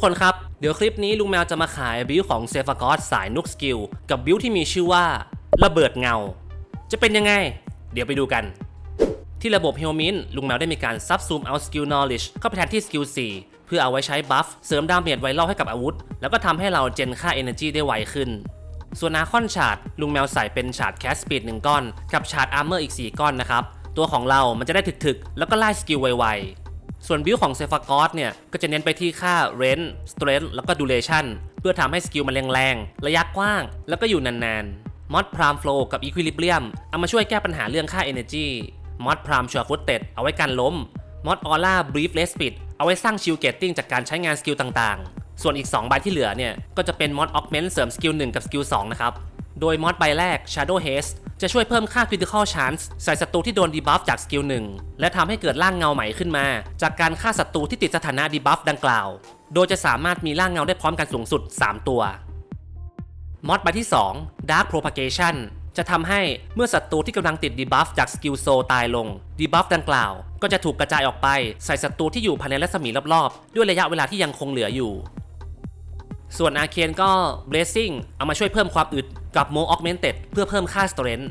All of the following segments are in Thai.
กคนครับ เดี๋ยวคลิปนี้ลุงแมวจะมาขายบิวของเซฟากอสสายนุกสกิล กับบิวที่มีชื่อว่า ระเบิดเงา จะเป็นยังไง เดี๋ยวไปดูกัน ที่ระบบ h e l m i n ลุงแมวได้มีการซับซูมเอาสกิล knowledge เข้าไปแทนที่สกิล4เพื่อเอาไว้ใช้บัฟเสริมดาเมจไวรัลให้กับอาวุธ แล้วก็ทำให้เราเจนค่า energy ได้ไวขึ้น ส่วนอาคอนชาร์ดลุงแมวใส่เป็นชาร์ดแคสสปีด1ก้อน กับชาร์ดอาร์เมอร์อีก 4 ก้อนนะครับตัวของเรามันจะได้ถึกๆ แล้วก็ไล่สกิลไวๆ ส่วนบิลของเซฟากอสเนี่ย ก็จะเน้นไปที่ค่า Range Strength แล้วก็ Duration เพื่อทำให้สกิลมันแรงๆ ระยะกว้าง แล้วก็อยู่นานๆมอดพรามโฟล์กับ Equilibrium เอามาช่วยแก้ปัญหาเรื่องค่า Energy มอดพรามชัวฟุตเต็ดเอาไว้กันล้มมอดออร่าบรีฟเลสปิดเอาไว้สร้างชิลเกตติ้งจากการใช้งานสกิลต่างๆ ส่วนอีก 2 ใบที่เหลือเนี่ย ก็จะเป็นมอดออกเมนต์เสริมสกิล1กับสกิล2นะครับ โดยมอดใบแรก Shadow Haste จะช่วยเพิ่มค่า Critical Chance ใส่ศัตรูที่โดนดีบัฟจากสกิล1และทำให้เกิดร่างเงาใหม่ขึ้นมา จากการฆ่าศัตรูที่ติดสถานะดีบัฟดังกล่าว โดยจะสามารถมีร่างเงาได้พร้อมกันสูงสุด 3 ตัวมอดใบที่ 2 Dark Propagation จะทำให้เมื่อศัตรูที่กำลังติดดีบัฟจากสกิลโซตายลงดีบัฟดังกล่าว ก็จะถูกกระจายออกไปใส่ศัตรูที่อยู่ภายในรัศมีรอบๆ ด้วยระยะเวลาที่ยังคงเหลืออยู่ ส่วนอาเคนก็ Blazing เอามาช่วยเพิ่มความอึด กับ Mo Augmented เพื่อเพิ่มค่า Strength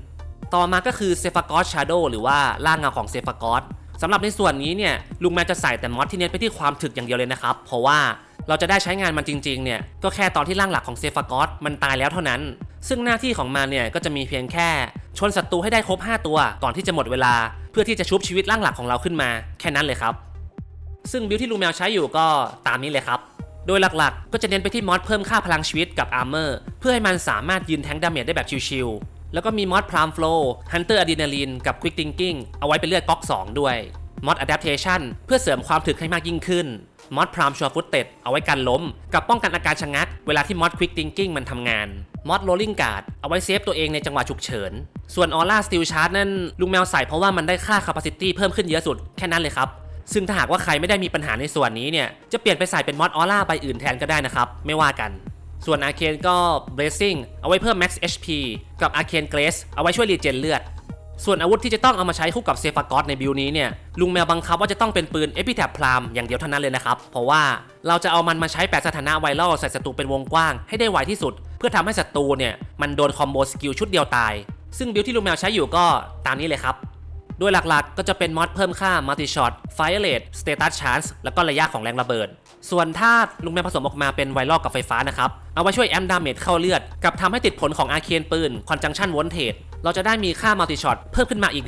ต่อมาก็คือ s e p h a g o s Shadow หรือว่าร่างเงาของ s e p h a g o s สำหรับในส่วนนี้เนี่ยลุงแมนจะใส่แต่มอดที่เน้นไปที่ความถึกอย่างเดียวเลยนะครับ เพราะว่าเราจะได้ใช้งานมันจริงๆเนี่ยก็แค่ตอนที่ร่างหลักของเซฟากอสมันตายแล้วเท่านั้น ซึ่งหน้าที่ของมันเนี่ยก็จะมีเพียงแค่ชนศัตรูให้ได้ครบ 5 ตัว ก่อนที่จะหมดเวลา เพื่อที่จะชุบชีวิตร่างหลักของเราขึ้นมา แค่นั้นเลยครับ ซึ่งบิลที่ลุงแมวใช้อยู่ก็ตามนี้เลยครับ โดยหลักๆ ก็จะเน้นไปที่มอดเพิ่มค่าพลังชีวิตกับอาร์เมอร์เพื่อให้มันสามารถยืนแทงดาเมจได้แบบชิวๆ แล้วก็มีมอดพรามโฟลฮันเตอร์อะดรีนาลีนกับควิกทิงกิ้งเอาไว้เป็นเลือดก๊อก 2 ด้วยมอด Adaptation เพื่อเสริมความถึกให้มากยิ่งขึ้นมอดพรามชัวฟุตเต็ดเอาไว้กันล้ม กับป้องกันอาการชะงัก เวลาที่มอดควิกทิงกิ้งมันทำงานมอดโรลลิงการ์ดเอาไว้เซฟตัวเองในจังหวะฉุกเฉิน ส่วนออร่าสติลชาร์จนั่นลุงแมวใส่เพราะว่ามันได้ค่า capacity เพิ่มขึ้นเยอะสุดแค่นั้นเลยครับ ซึ่งถ้าหากว่าใครไม่ได้มีปัญหาในส่วนนี้เนี่ย จะเปลี่ยนไปใส่เป็นมอดออร่าใบอื่นแทนก็ได้นะครับ ไม่ว่ากัน ส่วนอาเคนก็ Blazing เอาไว้เพิ่ม Max HP กับ Arcane Grace เอาไว้ช่วยรีเจนเลือด ส่วนอาวุธที่จะต้องเอามาใช้คู่กับเซฟากอสในบิลนี้เนี่ย ลุงแมวบังคับว่าจะต้องเป็นปืน e p i t a p พรามอย่างเดียวเท่านั้นเลยนะครับ เพราะว่าเราจะเอามันมาใช้แปดสถานะไวรัลใส่ศัตรูเป็นวงกว้างให้ได้ไวที่สุด เพื่อทำให้ศัตรูเนี่ยมันโดนคอมโบสกิลชุดเดียวตาย ซึ่งบิลที่ลุงแมวใช้อยู่ก็ตามนี้เลยครับ โดยหลักๆ ก็จะเป็นมอดเพิ่มค่า Multi Shot Fire Rate Status Chance แล้วก็ระยะของแรงระเบิด ส่วนธาตุลุงแมวผสมออกมาเป็นไวรัลกับไฟฟ้านะครับ เอาไว้ช่วยแอมดาเมจเข้าเลือด กับทำให้ติดผลของอาเคนปืน Conjunction Voltage เราจะได้มีค่า Multi Shot เพิ่มขึ้นมาอีก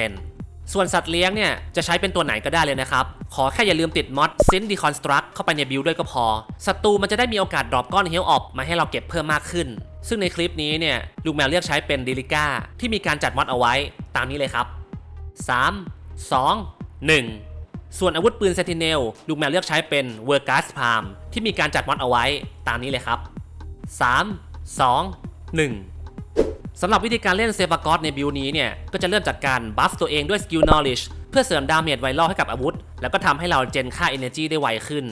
120%ส่วนสัตว์เลี้ยงเนี่ยจะใช้เป็นตัวไหนก็ได้เลยนะครับ ขอแค่อย่าลืมติดมอด Sin Deconstruct เข้าไปในบิลด้วยก็พอศัตรูมันจะได้มีโอกาสดรอปก้อนเฮลออฟมาให้เราเก็บเพิ่มมากขึ้น ซึ่งในคลิปนี้เนี่ยลุงแมวเลือกใช้เป็นดิลิก้าที่มีการจัดมอดเอาไว้ตามนี้เลยครับ 3 2 1 ส่วนอาวุธปืนเซนติเนลลุงแมวเลือกใช้เป็นเวอร์กัสพามที่มีการจัดมอดเอาไว้ตามนี้เลยครับ 3 2 1สำหรับวิธีการเล่นเซฟากอสในบิลนี้เนี่ย ก็จะเริ่มจากการบัฟตัวเองด้วยสกิล knowledge เพื่อเสริมดาเมจไวรัลให้กับอาวุธ แล้วก็ทำให้เราเจนค่า energy ได้ไวขึ้น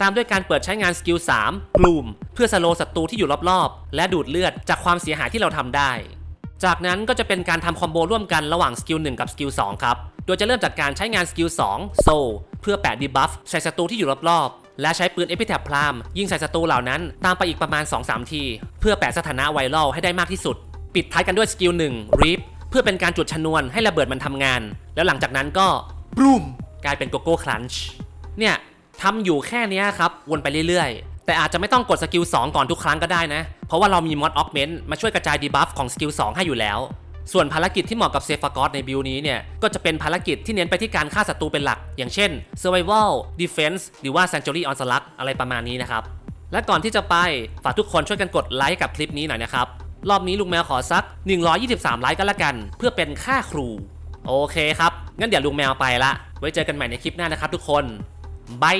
ตามด้วยการเปิดใช้งานสกิล3กลุ่มเพื่อสโลศัตรูที่อยู่รอบๆ และดูดเลือดจากความเสียหายที่เราทำได้ จากนั้นก็จะเป็นการทำคอมโบร่วมกันระหว่างสกิล1กับสกิล2ครับ โดยจะเริ่มจากการใช้งานสกิล2โซเพื่อแปะดีบัฟใส่ศัตรูที่อยู่รอบๆ และใช้ปืนเอพิแทบพลามยิงใส่ศัตรูเหล่านั้นตามไปอีกประมาณ 2-3 ที เพื่อแปะสถานะไวรัลให้ได้มากที่สุด ปิดท้ายกันด้วยสกิล1รีฟเพื่อเป็นการจุดชนวนให้ระเบิดมันทำงาน แล้วหลังจากนั้นก็บลูมกลายเป็นโกโก้ครันช์เนี่ยทำอยู่แค่เนี้ยครับวนไปเรื่อยๆ แต่อาจจะไม่ต้องกดสกิล2ก่อนทุกครั้งก็ได้นะ เพราะว่าเรามีมอดออกเมนต์มาช่วยกระจายดีบัฟของสกิล2ให้อยู่แล้ว ส่วนภารกิจที่เหมาะกับเซฟากอสในบิลนี้เนี่ย ก็จะเป็นภารกิจที่เน้นไปที่การฆ่าศัตรูเป็นหลัก อย่างเช่น Survival Defense หรือว่า Sanctuary on Slug อะไรประมาณนี้นะครับ และก่อนที่จะไปฝากทุกคนช่วยกันกดไลค์กับคลิปนี้หน่อยนะครับ รอบนี้ลุงแมวขอสัก 123 ไลค์กันละกัน เพื่อเป็นค่าครู โอเคครับ งั้นเดี๋ยวลุงแมวไปละ ไว้เจอกันใหม่ในคลิปหน้านะครับ ทุกคนบาย